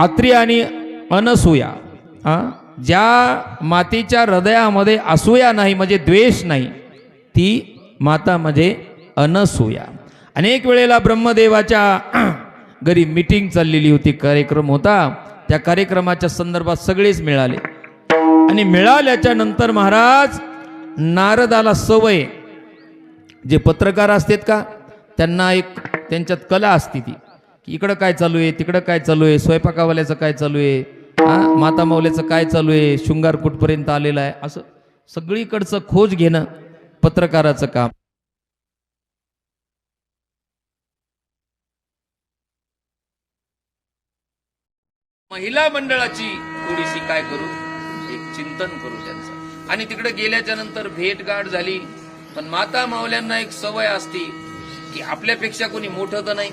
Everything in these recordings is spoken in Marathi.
आत्री आणि अनसूया हा? ज्या मातेच्या हृदयामध्ये असूया नाही म्हणजे द्वेष नाही ती माता म्हणजे अनसूया. अनेक वेळेला ब्रह्मदेवाच्या घरी मीटिंग चाललेली होती कार्यक्रम होता. त्या कार्यक्रमाच्या संदर्भात सगळेच मिळाले. आणि मिळाल्याच्या नंतर महाराज नारदाला सवय जे पत्रकार असतात का त्यांना एक त्यांच्यात कला असते ती. की इकडं काय चालू आहे तिकडं काय चालू आहे स्वयंपाकावाल्याचं काय चालू आहे हा? माता माऊल्याचं काय चालू आहे शृंगार कुठपर्यंत आलेलं आहे? असं सगळीकडचं खोज घेणं पत्रकाराचं काम. महिला मंडळाची थोडीशी काय करू? एक चिंतन करू त्यांचं. आणि तिकडे गेल्याच्यानंतर भेटगाठ झाली. पण माता माऊल्यांना एक सवय असती की आपल्यापेक्षा कोणी मोठं तर नाही.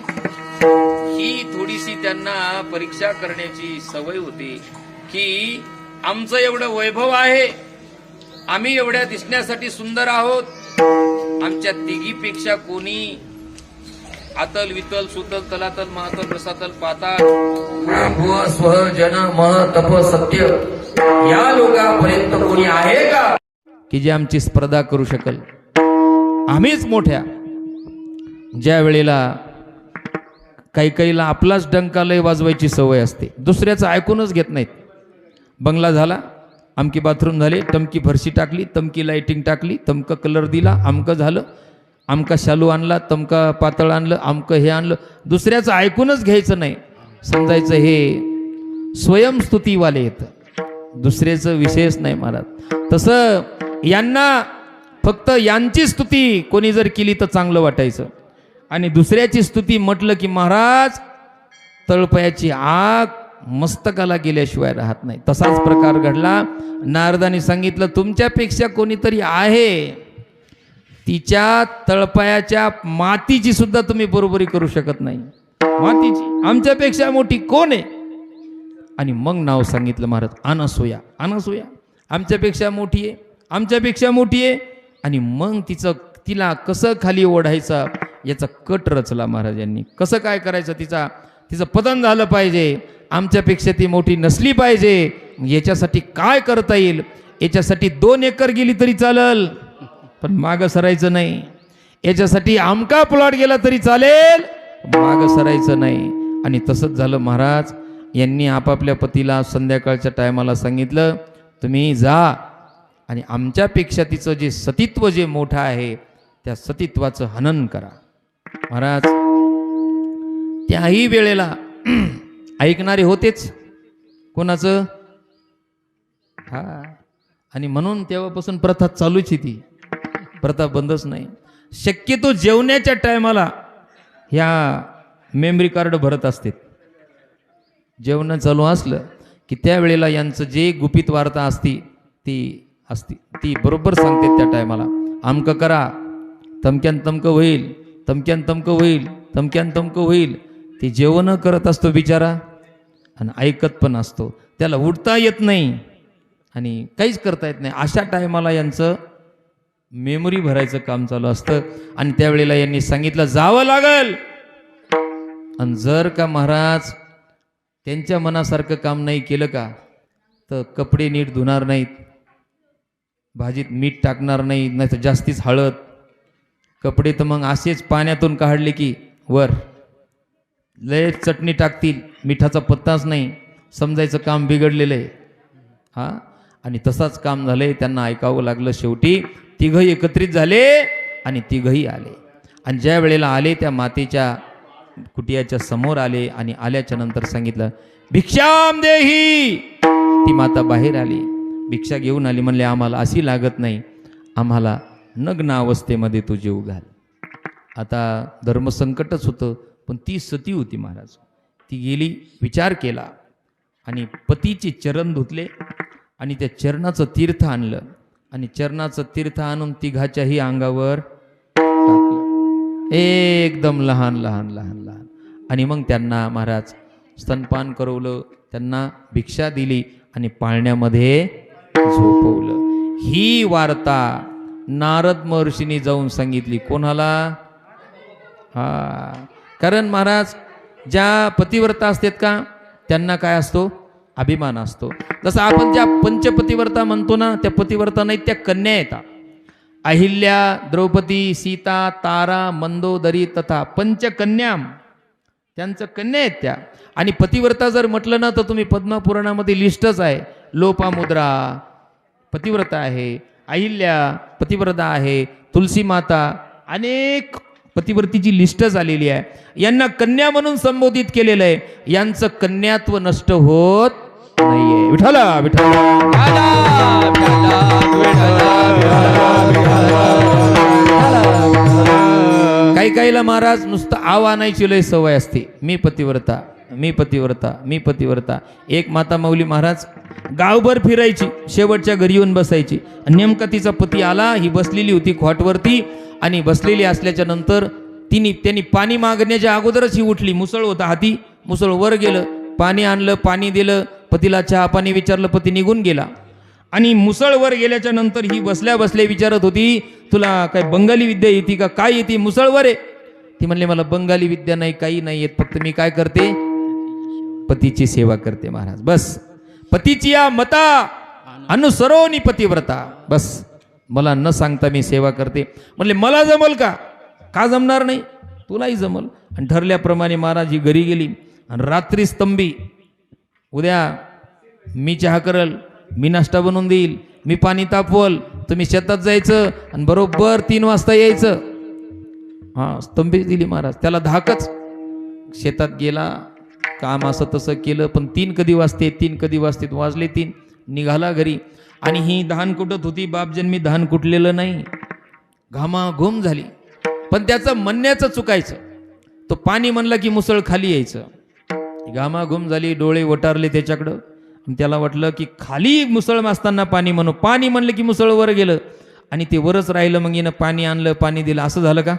ही थोडीशी त्यांना परीक्षा करण्याची सवय होती की आमचं एवढं वैभव आहे आम्ही एवढ्या दिसण्यासाठी सुंदर आहोत. आमच्या तिघीपेक्षा कोणी आतल वितल सुतल तलातल महातल रसातल पाताळ भुव स्व जन मह तप सत्य या लोकांपर्यंत कोणी आहे का? की जे आमची स्पर्धा करू शकल. आम्हीच मोठ्या. ज्या वेळेला काही काहीला आपलाच डंकालय वाजवायची सवय असते. दुसऱ्याचं ऐकूनच घेत नाहीत. बंगला झाला आमकी बाथरूम झाले टमकी फरशी टाकली तमकी लाईटिंग टाकली तमकं कलर दिला अमकं झालं आमका शालू आणला तमका पातळ आणलं आमकं हे आणलं. दुसऱ्याचं ऐकूनच घ्यायचं नाही. समजायचं हे स्वयंस्तुतीवाले येतं दुसऱ्याचं विषयच नाही महाराज. तसं यांना फक्त यांची स्तुती कोणी जर केली तर चांगलं वाटायचं. आणि दुसऱ्याची स्तुती म्हटलं की महाराज तळपयाची आग मस्तकाला गेल्याशिवाय राहत नाही. तसाच प्रकार घडला. नारदाने सांगितलं तुमच्यापेक्षा कोणीतरी आहे. तिच्या तळपायाच्या मातीची सुद्धा तुम्ही बरोबरी करू शकत नाही. मातीची. आमच्यापेक्षा मोठी कोण आहे? आणि मग नाव सांगितलं महाराज अनसूया. अनसूया? आमच्यापेक्षा मोठी आहे? आमच्यापेक्षा मोठी आहे? आणि मग तिचं तिला कसं खाली ओढायचं? याचा कट रचला महाराजांनी. कसं काय करायचं तिचा तिचं पतन झालं पाहिजे आमच्यापेक्षा ती मोठी नसली पाहिजे याच्यासाठी काय करता येईल? याच्यासाठी दोन एकर गेली तरी चालल पण मागं सरायचं नाही. याच्यासाठी आमका प्लॉट गेला तरी चालेल मागं सरायचं नाही. आणि तसंच झालं महाराज यांनी आपापल्या पतीला संध्याकाळच्या टायमाला सांगितलं तुम्ही जा आणि आमच्यापेक्षा तिचं जे सतीत्व जे मोठं आहे त्या सतीत्वाचं हनन करा. महाराज त्याही वेळेला ऐकणारे होतेच कोणाचं? हा. आणि म्हणून तेव्हापासून प्रथा चालूच आहे ती. प्रथा बंदच नाही. शक्यतो जेवण्याच्या टायमाला ह्या मेमरी कार्ड भरत असते. जेवण चालू असलं की त्यावेळेला यांचं जे गुपित वार्ता असती ती असती. ती बरोबर सांगते त्या टायमाला. आमकं करा तमक्यान तमकं होईल. तमक्यान तमकं होईल तमक्यान तमकं होईल. ते जेवण करत असतो बिचारा आणि ऐकत पण असतो. त्याला उठता येत नाही आणि काहीच करता येत नाही. अशा टायमाला यांचं मेमरी भरायचं काम चालू असतं आणि त्यावेळेला यांनी सांगितलं जावं लागल. आणि जर का महाराज त्यांच्या मनासारखं काम नाही केलं का तर कपडे नीट धुणार नाहीत भाजीत मीठ टाकणार नाही नाही तर जास्तीच हळद कपडे तर मग असेच पाण्यातून काढले की वर. लय चटणी टाकतील मिठाचा पत्ताच नाही. समजायचं काम बिघडलेलं आहे हा? आणि तसाच काम झालंय त्यांना ऐकावं लागलं शेवटी. तिघही एकत्रित झाले आणि तिघही आले. आणि ज्या वेळेला आले त्या मातेच्या कुटियाच्या समोर आले आणि आल्याच्यानंतर सांगितलं भिक्षाम देही. ती माता बाहेर आली. भिक्षा घेऊन आली म्हणले आम्हाला अशी लागत नाही. आम्हाला नग्न अवस्थेमध्ये तो जीव घाल. आता धर्मसंकटच होतं पण ती सती होती महाराज. ती गेली विचार केला आणि पतीचे चरण धुतले आणि त्या चरणाचं तीर्थ आणलं. आणि चरणाचं तीर्थ आणून तिघाच्याही अंगावर एकदम लहान लहान लहान लहान. आणि मग त्यांना महाराज स्तनपान करवलं त्यांना भिक्षा दिली आणि पाळण्यामध्ये झोपवलं. ही वार्ता नारद महर्षीने जाऊन सांगितली. कोणाला? हा. कारण महाराज ज्या पतिव्रता असतात का त्यांना काय असतो? अभिमान असतो. जसं आपण ज्या पंचपतिव्रता म्हणतो ना त्या पतिव्रता नाही त्या कन्या येतात अहिल्या द्रौपदी सीता तारा मंदोदरी तथा पंचकन्या त्यांचं कन्या आहेत त्या. आणि पतिव्रता जर म्हटलं ना तर तुम्ही पद्मपुराणामध्ये लिस्टच आहे. लोपामुद्रा पतिव्रता आहे. अहिल्या पतिव्रता आहे तुलसी माता अनेक पतिव्रतीची लिस्टच आलेली आहे यांना कन्या म्हणून संबोधित केलेलं आहे. यांचं कन्यात्व नष्ट होत नाहीये. विठाला विठाला काही काहीला महाराज नुसतं आव आणायची लय सवय असते. मी पतिव्रता. मी पतिव्रता मी पतिव्रता. एक माता माऊली महाराज गावभर फिरायची शेवटच्या घरी येऊन बसायची. आणि नेमका तिचा पती आला ही बसलेली होती खॉटवरती आणि बसलेली असल्याच्या नंतर तिने त्यांनी पाणी मागण्याच्या अगोदरच ही उठली. मुसळ होता हाती मुसळ वर गेलं. पाणी आणलं पाणी दिलं. पतीला चहा पाणी विचारलं पती निघून गेला. आणि मुसळवर गेल्याच्यानंतर ही बसल्या बसल्या विचारत होती तुला काय बंगाली विद्या येते का? काय येते? मुसळवर आहे. ती म्हणले मला बंगाली विद्या नाही काही नाही येत. फक्त मी काय करते? पतीची सेवा करते महाराज. बस. पतीची या मता अनुसरोनी पतिव्रता. बस. मला न सांगता मी सेवा करते. म्हणले मला जमल का? का जमणार नाही? तुलाही जमल. आणि ठरल्याप्रमाणे महाराज ही घरी गेली. आणि रात्री स्तंभी उद्या मी चहा करल मी नाश्ता बनवून देईल मी पाणी तापवल तुम्ही शेतात जायचं आणि बरोबर तीन वाजता यायचं. हां स्तंभी दिली महाराज. त्याला धाकच शेतात गेला. काम असं तसं केलं पण तीन कधी वाजते तीन कधी वाजते वाजले तीन निघाला घरी. आणि ही धान कुटत होती बाप जन्मी धान कुटलेलं नाही. घामाघूम झाली. पण त्याचं म्हणण्याचं चुकायचं. तो पाणी म्हणलं की मुसळ खाली यायचं. घामाघूम झाली डोळे वटारले त्याच्याकडं. त्याला वाटलं की खाली मुसळ मासताना पाणी म्हणू. पाणी म्हणलं की मुसळ वर गेलं. आणि ते वरच राहिलं मग येणं पाणी आणलं पाणी दिलं. असं झालं का?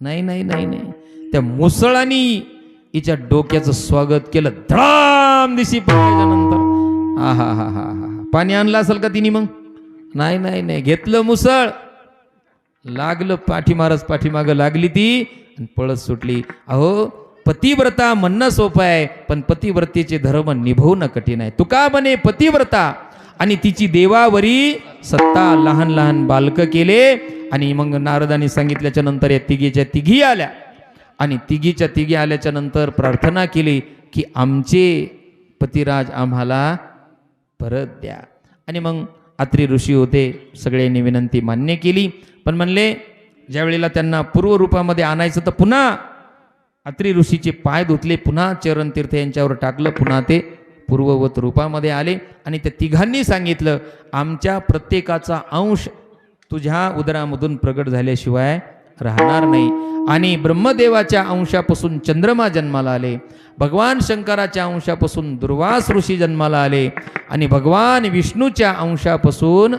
नाही नाही नाही नाही. त्या मुसळानी हिच्या डोक्याचं स्वागत केलं धडाम दिशी पडल्याच्या नंतर. हा हा हा हा हा. पाणी आणलं असेल का तिने मग? नाही नाही नाही. घेतलं मुसळ. लागलं पाठीमारच पाठीमागं लागली ती आणि पळत सुटली. अहो पतिव्रता म्हणणं सोपं आहे पण पतिव्रतेचे धर्म निभवणं कठीण आहे. तुका म्हणे पतिव्रता आणि तिची देवावरी सत्ता लहान लहान बालकं केले आणि मग नारदाने सांगितल्याच्या नंतर या तिघीच्या तिघी आल्या. आणि तिघीच्या तिघी आल्याच्यानंतर प्रार्थना केली की आमचे पतिराज आम्हाला परत द्या. आणि मग अत्री ऋषी होते सगळ्यांनी विनंती मान्य केली. पण म्हणले ज्या वेळेला त्यांना पूर्व रूपामध्ये आणायचं तर पुन्हा अत्री ऋषीचे पाय धुतले पुन्हा चरण तीर्थ यांच्यावर टाकलं पुन्हा ते पूर्ववत रूपामध्ये आले. आणि त्या तिघांनी सांगितलं आमच्या प्रत्येकाचा अंश तुझ्या उदरामधून प्रगट झाल्याशिवाय राहणार नाही. आणि ब्रह्मदेवाच्या अंशापासून चंद्रमा जन्माला आले. भगवान शंकराच्या अंशापासून दुर्वास ऋषी जन्माला आले. आणि भगवान विष्णूच्या अंशापासून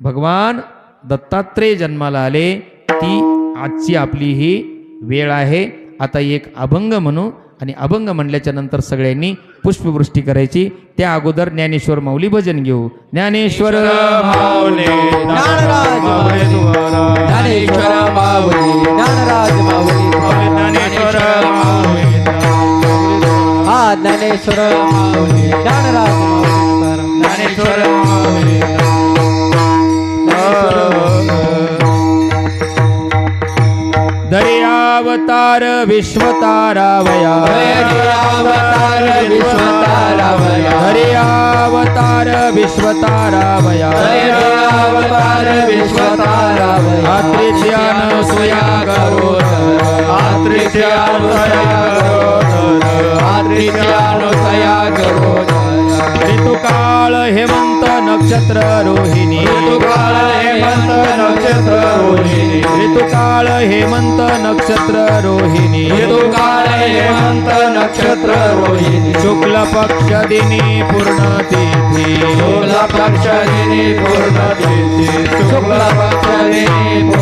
भगवान दत्तात्रेय जन्माला आले. ती आजची आपली ही वेळ आहे. आता एक अभंग म्हणू. आणि अभंग म्हणल्याच्या नंतर सगळ्यांनी पुष्पवृष्टी करायची. त्या अगोदर ज्ञानेश्वर माऊली भजन घेऊ. ज्ञानेश्वर माऊली ज्ञानेश्वर ज्ञानेश्वर हा ज्ञानेश्वर माऊली ज्ञानराज ज्ञानेश्वर माऊली. अवतार विश्वतारावया। अवतार विश्वतारावया दर्यावतार विश्वतारावया अवतार विश्वतारावया। आत्रेच्यान सोया करो स्वया करो ऋतुकाळ हेमंत नक्षत्र रोहिणी। ऋतुकाळ हेमंत नक्षत्र रोहिणी। ऋतुकाळ हेमंत नक्षत्र रोहिणी. ऋतुकाळ हेमंत नक्षत्र रोहिणी. शुक्ल पक्ष दिनी पूर्ण तिथी. शुक्ल पक्ष दिनी पूर्ण तिथी. शुक्ल पक्ष दिनी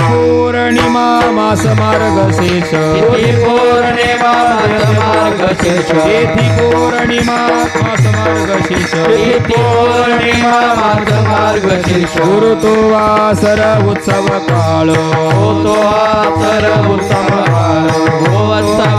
पौर्णिमा मास मार्गशीर्ष तिथी पौर्णिमा मास मार्गशीर्ष तिथी पौर्णिमा वासर उत्सव काळ होतो काळ उत्सवा उत्तम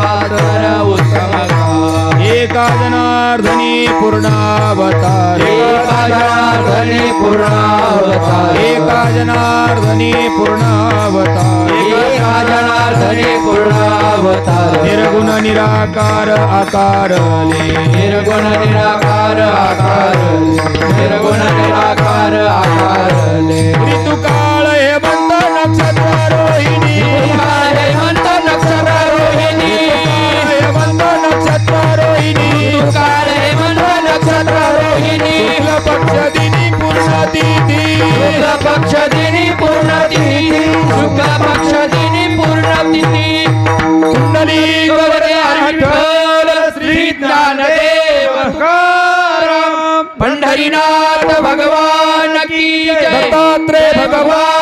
एका जनार्दनी पूर्णावतार. एका जनार्दनी पूर्णावतार. एका जनार्दनी पूर्णावतार. एका जनार्दनी पूर्णावतार. निर्गुण निराकार आकारले. निर्गुण निराकार आकार निर्गुण निराकार आकारले. ऋतुकाळ हे तुकाराम पंढरीनाथ भगवान की जय दत्तात्रय भगवान